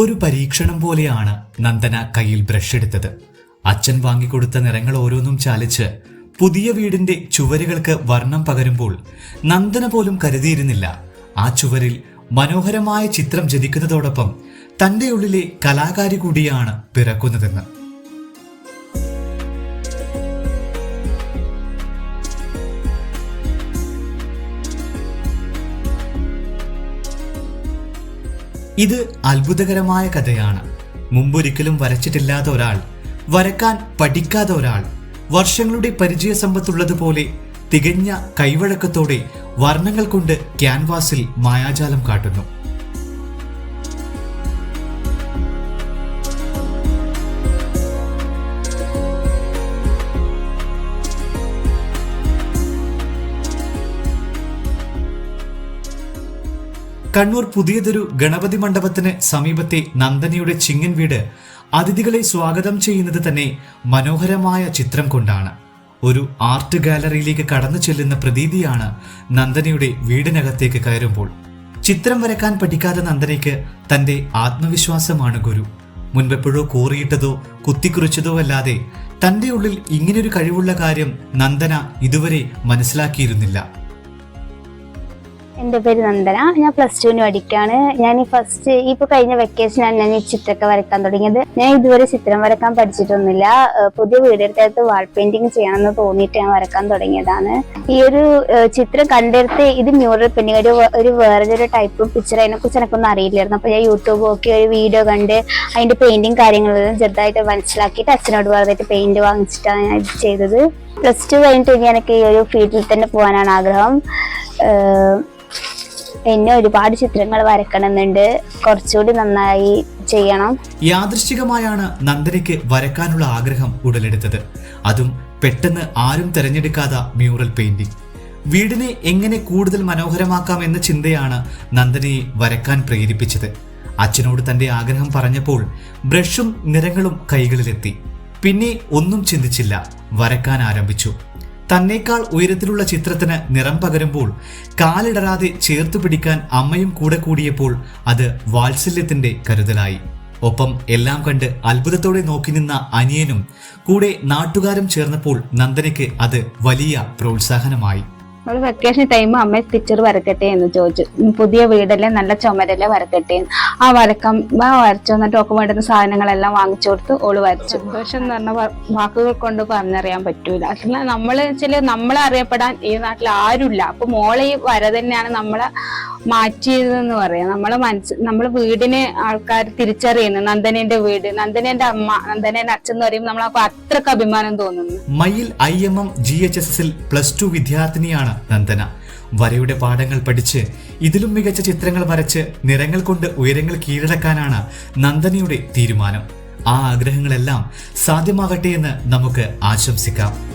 ഒരു പരീക്ഷണം പോലെയാണ് നന്ദന കയ്യിൽ ബ്രഷ് എടുത്തത്. അച്ഛൻ വാങ്ങിക്കൊടുത്ത നിറങ്ങൾ ഓരോന്നും ചാലിച്ച് പുതിയ വീടിന്റെ ചുവരുകൾക്ക് വർണം പകരുമ്പോൾ നന്ദന പോലും കരുതിയിരുന്നില്ല. ആ ചുവരിൽ മനോഹരമായ ചിത്രം ജനിക്കുന്നതോടൊപ്പം തന്റെ ഉള്ളിലെ കലാകാരി കൂടിയാണ് പിറക്കുന്നതെന്ന്. ഇത് അത്ഭുതകരമായ കഥയാണ്. മുമ്പൊരിക്കലും വരച്ചിട്ടില്ലാത്ത ഒരാൾ വരക്കാൻ പഠിക്കാത്ത ഒരാൾ വർഷങ്ങളുടെ പരിചയ സമ്പത്തുള്ളതുപോലെ തികഞ്ഞ കൈവഴക്കത്തോടെ വർണങ്ങൾ കൊണ്ട് ക്യാൻവാസിൽ മായാജാലം കാട്ടുന്നു. കണ്ണൂർ പുതിയതൊരു ഗണപതി മണ്ഡപത്തിന് സമീപത്തെ നന്ദനിയുടെ ചിങ്ങൻ വീട് അതിഥികളെ സ്വാഗതം ചെയ്യുന്നത് തന്നെ മനോഹരമായ ചിത്രം കൊണ്ടാണ്. ഒരു ആർട്ട് ഗാലറിയിലേക്ക് കടന്നു ചെല്ലുന്ന പ്രതീതിയാണ് നന്ദനയുടെ വീടിനകത്തേക്ക് കയറുമ്പോൾ. ചിത്രം വരക്കാൻ പഠിക്കാത്ത നന്ദനയ്ക്ക് തന്റെ ആത്മവിശ്വാസമാണ് ഗുരു. മുൻപെപ്പോഴോ കോറിയിട്ടതോ കുത്തിക്കുറിച്ചതോ അല്ലാതെ തന്റെ ഉള്ളിൽ ഇങ്ങനൊരു കഴിവുള്ള കാര്യം നന്ദന ഇതുവരെ മനസ്സിലാക്കിയിരുന്നില്ല. എന്റെ പേര് നന്ദന. ഞാൻ പ്ലസ് ടുവിന് പഠിക്കുകയാണ് ഞാൻ ഈ ഫസ്റ്റ് ഇപ്പൊ കഴിഞ്ഞ വെക്കേഷനാണ് ഞാൻ ഈ ചിത്രമൊക്കെ വരക്കാൻ തുടങ്ങിയത്. ഞാൻ ഇതുവരെ ചിത്രം വരക്കാൻ പഠിച്ചിട്ടൊന്നുമില്ല. പുതിയ വീടെടുത്തടുത്ത് വാൾ പെയിന്റിങ് ചെയ്യണമെന്ന് തോന്നിയിട്ട് ഞാൻ വരക്കാൻ തുടങ്ങിയതാണ്. ഈ ഒരു ചിത്രം കണ്ടെടുത്ത് ഇത് മ്യൂറൽ പെയിന്റിങ് ഒരു ഒരു വേറൊരു ടൈപ്പ് പിക്ചർ അതിനെ കുറിച്ച് എനിക്കൊന്നും അറിയില്ലായിരുന്നു. അപ്പോൾ ഞാൻ യൂട്യൂബ് നോക്കി ഒരു വീഡിയോ കണ്ട് അതിന്റെ പെയിന്റിങ് കാര്യങ്ങളെല്ലാം ചെറുതായിട്ട് മനസ്സിലാക്കിയിട്ട് അച്ഛനോട് പറഞ്ഞിട്ട് പെയിന്റ് വാങ്ങിച്ചിട്ടാണ് ഞാൻ ഇത് ചെയ്തത്. പ്ലസ് ടു കഴിഞ്ഞിട്ട് എനിക്ക് ഈ ഒരു ഫീൽഡിൽ തന്നെ പോകാനാണ് ആഗ്രഹം. എന്നെ ഒരുപാട് ചിത്രങ്ങൾ വരക്കണമെന്നുണ്ട്. കുറച്ചുകൂടി നന്നായി ചെയ്യണം. യാദൃശ്ചികമായാണ് നന്ദനയ്ക്ക് വരക്കാനുള്ള ആഗ്രഹം ഉടലെടുത്തത്. അതും പെട്ടെന്ന് ആരും തിരഞ്ഞെടുക്കാത്ത മ്യൂറൽ പെയിന്റിംഗ് വീടിനെ എങ്ങനെ കൂടുതൽ മനോഹരമാക്കാം എന്ന ചിന്തയാണ് നന്ദനയെ വരക്കാൻ പ്രേരിപ്പിച്ചത്. അച്ഛനോട് തന്റെ ആഗ്രഹം പറഞ്ഞപ്പോൾ ബ്രഷും നിറങ്ങളും കൈകളിലെത്തി. പിന്നെ ഒന്നും ചിന്തിച്ചില്ല. വരക്കാൻ ആരംഭിച്ചു. തന്നേക്കാൾ ഉയരത്തിലുള്ള ചിത്രത്തിന് നിറം പകരുമ്പോൾ കാലിടറാതെ ചേർത്തു പിടിക്കാൻ അമ്മയും കൂടെ കൂടിയപ്പോൾ അത് വാത്സല്യത്തിന്റെ കരുതലായി. ഒപ്പം എല്ലാം കണ്ട് അത്ഭുതത്തോടെ നോക്കി നിന്ന അനിയനും കൂടെ നാട്ടുകാരും ചേർന്നപ്പോൾ നന്ദനയ്ക്ക് അത് വലിയ പ്രോത്സാഹനമായി. ഒരു വെക്കേഷൻ ടൈം അമ്മ പിക്ചർ വരക്കട്ടെ എന്ന് ചോദിച്ചു. പുതിയ വീടല്ലേ നല്ല ചുമരല്ലേ വരക്കട്ടെ. ആ വരക്കം ആ വരച്ചു എന്നിട്ട് ഒക്കെ വേണ്ടുന്ന സാധനങ്ങളെല്ലാം വാങ്ങിച്ചു കൊടുത്ത് ഓൾ വരച്ചു. സന്തോഷം എന്ന് പറഞ്ഞ വാക്കുകൾ കൊണ്ട് പറഞ്ഞറിയാൻ പറ്റൂല. അല്ല നമ്മൾ വെച്ചാൽ നമ്മളെ അറിയപ്പെടാൻ ഈ നാട്ടിൽ ആരുമില്ല. അപ്പൊ മോളെ ഈ വര തന്നെയാണ് നമ്മളെ മാറ്റിയതെന്ന് പറയാം. നമ്മളെ മനസ്സ് നമ്മളെ വീടിനെ ആൾക്കാർ തിരിച്ചറിയുന്നു. നന്ദനന്റെ വീട് നന്ദനന്റെ അമ്മ നന്ദനന്റെ അച്ഛൻ എന്ന് പറയുമ്പോൾ നമ്മളെ അത്രയ്ക്ക് അഭിമാനം തോന്നുന്നു. മയിൽ I M M G H S എസിൽ പ്ലസ് ടു വിദ്യാർത്ഥിനിയാണ് നന്ദന. വരയുടെ പാഠങ്ങൾ പഠിച്ച് ഇതിലും മികച്ച ചിത്രങ്ങൾ വരച്ച് നിറങ്ങൾ കൊണ്ട് ഉയരങ്ങൾ കീഴടക്കാനാണ് നന്ദനയുടെ തീരുമാനം. ആ ആഗ്രഹങ്ങളെല്ലാം സാധ്യമാകട്ടെ എന്ന് നമുക്ക് ആശംസിക്കാം.